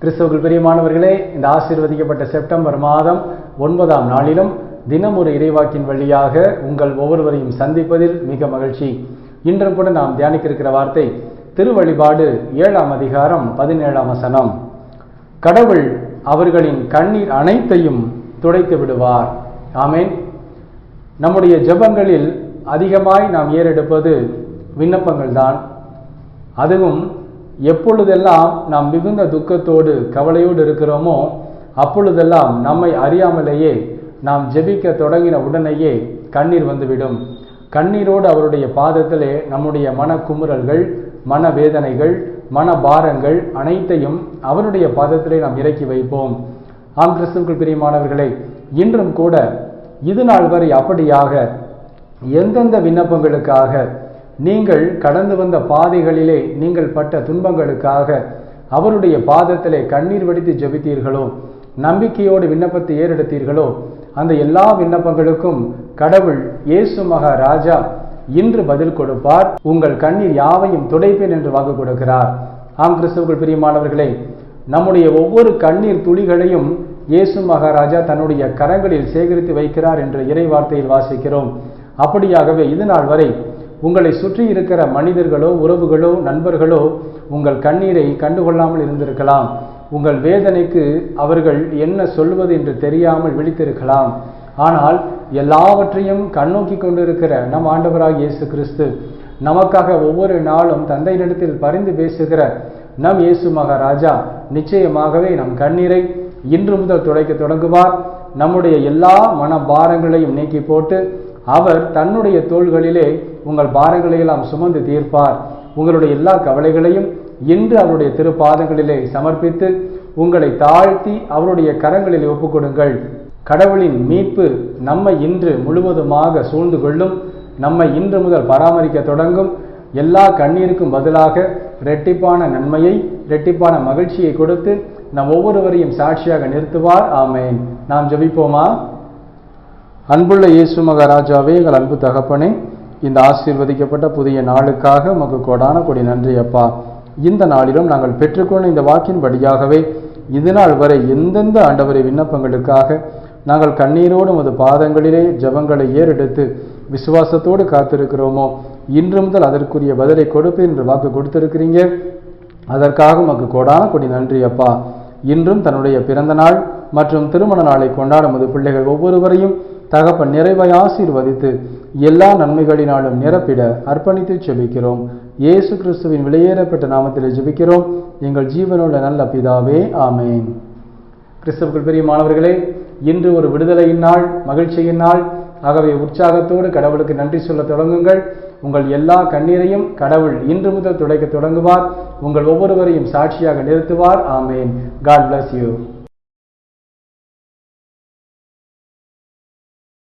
கிறிஸ்தவர்கள் பிரியமானவர்களே இந்த ஆசீர்வதிக்கப்பட்ட செப்டம்பர் மாதம் ஒன்பதாம் நாளிலும் தினம் ஒரு இறைவாக்கின் வழியாக உங்கள் ஒவ்வொருவரையும் சந்திப்பதில் மிக மகிழ்ச்சி. இன்றும் கூட நாம் தியானிக்க இருக்கிற வார்த்தை திருவழிபாடு ஏழாம் அதிகாரம் பதினேழாம் வசனம். கடவுள் அவர்களின் கண்ணீர் அனைத்தையும் துடைத்து விடுவார். ஆமேன். நம்முடைய ஜெபங்களில் அதிகமாய் நாம் ஏறெடுப்பது விண்ணப்பங்கள் தான் அதுவும் எப்பொழுதெல்லாம் நாம் மிகுந்த துக்கத்தோடு கவலையோடு இருக்கிறோமோ அப்பொழுதெல்லாம் நம்மை அறியாமலேயே நாம் ஜெபிக்க தொடங்கின உடனேயே கண்ணீர் வந்துவிடும். கண்ணீரோடு அவருடைய பாதத்திலே நம்முடைய மன குமுறல்கள் மன வேதனைகள் மன பாரங்கள் அனைத்தையும் அவருடைய பாதத்திலே நாம் இறக்கி வைப்போம். ஆம் கிறிஸ்துவுக்குள் பிரியமானவர்களே இன்றும் கூட இது நாள் வரை அப்படியாக எந்தெந்த விண்ணப்பங்களுக்காக நீங்கள் கடந்து வந்த பாதைகளிலே நீங்கள் பட்ட துன்பங்களுக்காக அவருடைய பாதத்திலே கண்ணீர் வடித்து ஜபித்தீர்களோ? நம்பிக்கையோடு விண்ணப்பத்தை ஏறெடுத்தீர்களோ? அந்த எல்லா விண்ணப்பங்களுக்கும் கடவுள் இயேசு மகாராஜா இன்று பதில் கொடுப்பார். உங்கள் கண்ணீர் யாவையும் துடைப்பேன் என்று வாக்கு கொடுக்கிறார். ஆம் கிறிஸ்துவுக்குள் பிரியமானவர்களே நம்முடைய ஒவ்வொரு கண்ணீர் துளிகளையும் இயேசு மகாராஜா தன்னுடைய கரங்களில் சேகரித்து வைக்கிறார் என்று இறை வார்த்தையில் வாசிக்கிறோம். அப்படியாகவே இது நாள் வரை உங்களை சுற்றி இருக்கிற மனிதர்களோ உறவுகளோ நண்பர்களோ உங்கள் கண்ணீரை கண்டுகொள்ளாமல் இருந்திருக்கலாம். உங்கள் வேதனைக்கு அவர்கள் என்ன சொல்வது என்று தெரியாமல் விழித்திருக்கலாம். ஆனால் எல்லாவற்றையும் கண்ணோக்கி கொண்டிருக்கிற நம் ஆண்டவராக இயேசு கிறிஸ்து நமக்காக ஒவ்வொரு நாளும் தந்தையினிடத்தில் பரிந்து பேசுகிற நம் இயேசு மகாராஜா நிச்சயமாகவே நம் கண்ணீரை இன்று முதல் துடைக்க தொடங்குவார். நம்முடைய எல்லா மன பாரங்களையும் நீக்கி போட்டு அவர் தன்னுடைய தோள்களிலே உங்கள் பாரங்களை எல்லாம் சுமந்து தீர்ப்பார். உங்களுடைய எல்லா கவலைகளையும் இன்று அவருடைய திருப்பாதங்களிலே சமர்ப்பித்து உங்களை தாழ்த்தி அவருடைய கரங்களில் ஒப்புக்கொடுங்கள். கடவுளின் மீட்பு நம்மை இன்று முழுவதுமாக சூழ்ந்து கொள்ளும் நம்மை இன்று முதல் பராமரிக்க தொடங்கும் எல்லா கண்ணீருக்கும் பதிலாக இரட்டிப்பான நன்மையை இரட்டிப்பான மகிழ்ச்சியை கொடுத்து நம் ஒவ்வொருவரையும் சாட்சியாக நிறுத்துவார். ஆமேன். நாம் ஜபிப்போமா? அன்புள்ள இயேசு மகாராஜாவே எங்கள் அன்பு தகப்பனே இந்த ஆசீர்வதிக்கப்பட்ட புதிய நாளுக்காக உமக்கு கொடான கொடி நன்றி அப்பா. இந்த நாளிலும் நாங்கள் பெற்றுக்கொண்ட இந்த வாக்கின்படியாகவே இது நாள் வரை எந்தெந்த ஆண்டவரை விண்ணப்பங்களுக்காக நாங்கள் கண்ணீரோடு உமது பாதங்களிலே ஜபங்களை ஏறெடுத்து விசுவாசத்தோடு காத்திருக்கிறோமோ இன்று முதல் அதற்குரிய பதிலை கொடுப்பேன் என்று வாக்கு கொடுத்திருக்கிறீங்க. அதற்காக உமக்கு கொடான கொடி நன்றி அப்பா. இன்றும் தன்னுடைய பிறந்த நாள் மற்றும் திருமண நாளை கொண்டாடும் உமது பிள்ளைகள் ஒவ்வொருவரையும் தகப்பன் நிறைவை ஆசீர்வதித்து எல்லா நன்மைகளினாலும் நிரப்பிட அர்ப்பணித்து ஜெபிக்கிறோம் இயேசு கிறிஸ்துவின் விலையேறப்பட்ட நாமத்தில் ஜெபிக்கிறோம். எங்கள் ஜீவனுள்ள நல்ல பிதாவே ஆமேன். கிறிஸ்தவர்கள் பெரிய மாணவர்களே இன்று ஒரு விடுதலையின் நாள் மகிழ்ச்சியின் நாள். ஆகவே உற்சாகத்தோடு கடவுளுக்கு நன்றி சொல்ல தொடங்குங்கள். உங்கள் எல்லா கண்ணீரையும் கடவுள் இன்று முதல் துடைக்க தொடங்குவார். உங்கள் ஒவ்வொருவரையும் சாட்சியாக நிறுத்துவார். ஆமேன். God bless you